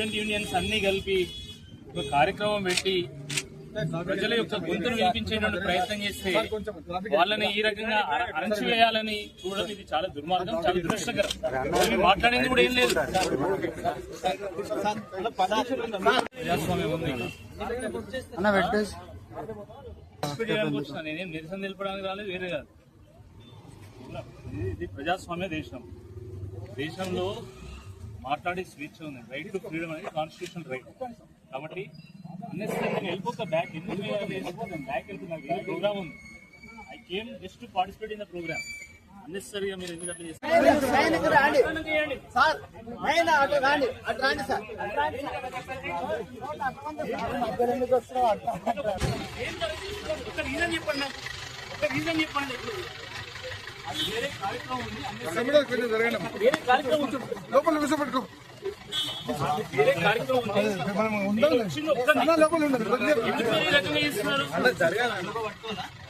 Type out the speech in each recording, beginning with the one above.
Student unions అన్ని కలిపి ఒక కార్యక్రమం పెట్టి ప్రజల యొక్క గొంతును వినిపించేటువంటి ప్రయత్నం చేస్తే వాళ్ళని ఈ రకంగా అణచివేయాలని చూడడం ఇది చాలా దుర్మార్గం చాలా దురదృష్టకరం. మాట్లాడేది కూడా ఏం లేదు. ప్రజాస్వామ్యం ఉంది నేనేం నిరసన తెలపడానికి రాలేదు వేరే కాదు. ఇది ప్రజాస్వామ్య దేశం. దేశంలో మాట్లాడే స్వేచ్ఛ ఉంది. రైట్ టు ఫ్రీడమ్ అనేది కాన్స్టిట్యూషన్ రైట్ కాబట్టి అన్నెసరీ వెళ్ళిపోతా బ్యాక్ ఎందుకు బ్యాక్ వెళ్తున్నా ప్రోగ్రామ్ ఉంది. I came just participate in the programme అన్నెసరీగా మీరు ఎందుకు అట్లా చేస్తారు? ఏం రీజన్ చెప్పండి నాకు. ఒక రీజన్ చెప్పండి అది వేరే లోపల కూర్చోబెట్టుకో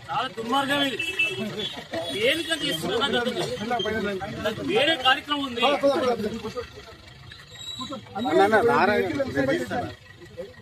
చాలా దుర్మార్గం ఇది దేనికని వేరే కార్యక్రమం ఉంది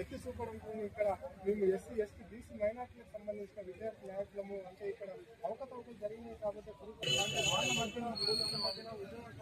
ఎత్తి చూపడానికి ఇక్కడ మేము ఎస్సీ ఎస్టీ బీసీ మైనార్టీలకు సంబంధించిన విద్యార్థి నాయకులము అంటే ఇక్కడ అవకతవకలు జరిగినాయి కాబట్టి